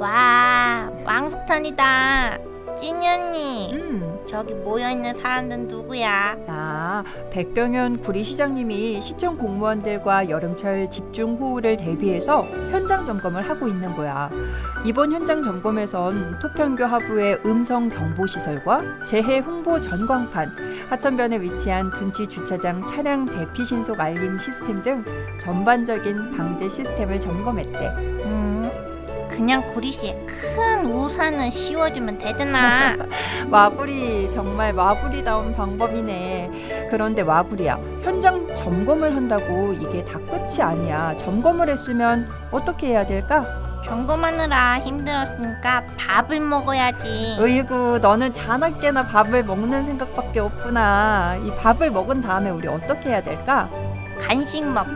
와, 왕석탄이다 찐이 언니, 음, 저기 모여있는 사람들은 누구야? 아 백경현 구리시장님이 시청 공무원들과 여름철 집중 호우를 대비해서 현장 점검을 하고 있는 거야. 이번 현장 점검에선 토평교 하부의 음성 경보 시설과 재해 홍보 전광판, 하천변에 위치한 둔치 주차장 차량 대피 신속 알림 시스템 등 전반적인 방제 시스템을 점검했대. 음, 그냥 구리씨의 큰 우산을 씌워주면 되잖아. 와불이 정말 와불이다운 방법이네. 그런데 와불이야. 현장 점검을 한다고 이게 다 끝이 아니야. 점검을 했으면 어떻게 해야 될까? 점검하느라 힘들었으니까 밥을 먹어야지. 으이구, 너는 자나깨나 밥을 먹는 생각밖에 없구나. 이 밥을 먹은 다음에 우리 어떻게 해야 될까? 간식 먹.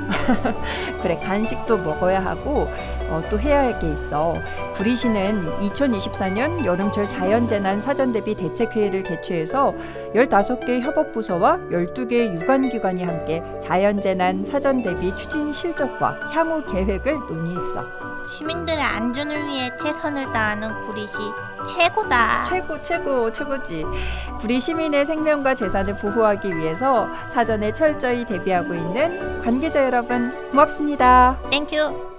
그래 간식도 먹어야 하고 어, 또 해야 할 게 있어. 구리시는 2024년 여름철 자연재난 사전 대비 대책회의를 개최해서 15개 협업부서와 12개 유관기관이 함께 자연재난 사전 대비 추진 실적과 향후 계획을 논의했어. 시민들의 안전을 위해 최선을 다하는 구리씨 최고다. 최고 최고 최고지. 구리 시민의 생명과 재산을 보호하기 위해서 사전에 철저히 대비하고 있는 관계자 여러분 고맙습니다. 땡큐.